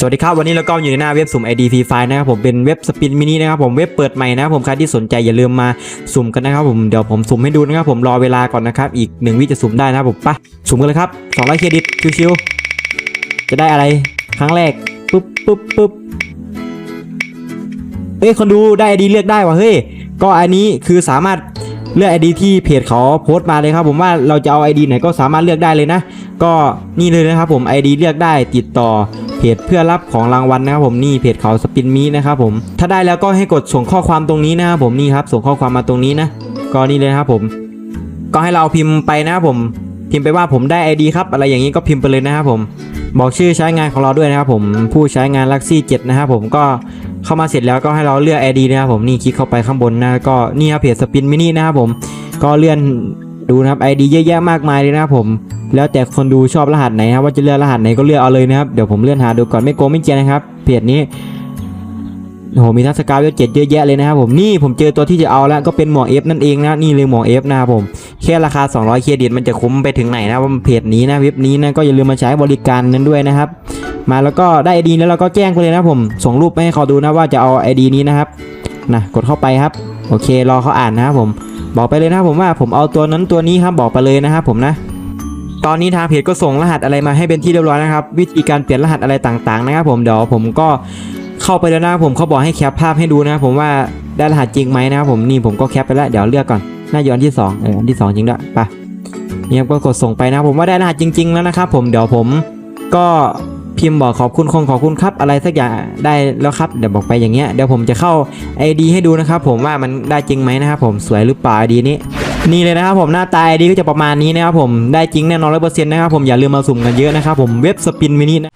สวัสดีครับ วันนี้เราก็อยู่ในหน้าเว็บสุ่ม ID Free Fire นะครับผมเป็นเว็บสปินมินินะครับผมเว็บเปิดใหม่นะครับผมใครที่สนใจอย่าลืมมาสุ่มกันนะครับผมเดี๋ยวผมสุ่มให้ดูนะครับผมรอเวลาก่อนนะครับอีกหนึ่งวิจะสุ่มได้นะครับผมไปสุ่มกันเลยครับ200เครดิตชิวๆจะได้อะไรครั้งแรกปุ๊บปุ๊บปุ๊บเอ้ยคนดูได้ ID เลือกได้ว่ะเฮ้ยก็อันนี้คือสามารถเลือก ID ที่เพจเขาโพสต์มาเลยครับผมว่าเราจะเอา ID ไหนก็สามารถเลือกได้เลยนะ ก็นี่เลยนะครับผม ID เลือกได้ติดต่อ เพจเพื่อรับของรางวัลนะครับผมนี่เพจเขาสปินมีนะครับผมถ้าได้แล้วก็ให้กดส่งข้อความตรงนี้นะครับผมนี่ครับส่งข้อความมาตรงนี้นะก็นี่เลยนะครับผม ก็ให้เราพิมพ์ไปนะครับผม พิมพ์ไปว่าผมได้ ID ครับ อะไรอย่างนี้ก็พิมพ์ไปเลยนะครับผม บอกชื่อใช้งานของเราด้วยนะครับผมผู้ใช้งานลักซี่7นะครับผมก็เข้ามาเสร็จแล้วก็ให้เราเลือก ID นะครับผมนี่คลิกเข้าไปข้างบนนะก็นี่ครับเพจสปินมินินะครับผมก็เลื่อนดูนะครับ ID เยอะแยะมากมายเลยนะครับผม แล้วแต่คนดูชอบรหัสไหนครับว่าจะเลือกรหัสไหนก็เลือกเอาเลยนะครับเดี๋ยวผมเลื่อนหาดูก่อนไม่โกงไม่เจียนนะครับเพจนี้โหมีทัศกาวเจ็ดเยอะแยะเลยนะครับผมนี่ผมเจอตัวที่จะเอาแล้วก็เป็นหมวก F นั่นเองนะนี่เลยหมวก F นะครับผมแค่ราคา 200 เครดิตมันจะคุ้มไปถึงไหนนะว่าเพจนี้นะเว็บนี้นะก็อย่าลืมมาใช้บริการนั้นด้วยนะครับ มาแล้วก็ได้ ID แล้วเราก็แจ้งไปเลยนะผมส่งรูปไปให้เขาดูนะว่าจะเอา ID นี้นะครับนะกดเข้าไปครับ โอเครอเขาอ่านนะครับผม บอกไปเลยนะครับผมว่าผมเอาตัวนั้นตัวนี้ครับบอกไปเลยนะครับผมนะ ตอนนี้ทางเพจก็ส่งรหัสอะไรมาให้เป็นที่เรียบร้อยนะครับ วิธีการเปลี่ยนรหัสอะไรต่างๆนะครับผมเดี๋ยวผมก็เข้าไปแล้วนะผมเขาบอกให้แคปภาพให้ดูนะครับผมว่าได้รหัสจริงไหมนะครับผมนี่ผมก็แคปไปแล้วเดี๋ยวเลือกก่อนหน่าจะอันที่สองเอออันที่สองจริงด้วยไปเนี่ยก็กดส่งไปนะผมว่าได้รหัสจริง ๆ แล้วนะครับผมเดี๋ยวผมก็พิมพ์บอกขอบคุณคงขอบคุณครับอะไรสักอย่างได้แล้วครับเดี๋ยวบอกไปอย่างเงี้ยเดี๋ยวผมจะเข้า ID ให้ดูนะครับผมว่ามันได้จริงไหมนะครับผมสวยหรือเปล่า ID นี้ นี่เลยนะครับผมหน้าตา ID ก็จะประมาณนี้นะครับผมได้จริงแน่นอนร้อยเปอร์เซ็นต์นะครับผมอย่าลืมมาสุ่มกันเยอะนะครับผมเว็บสปินมินินะ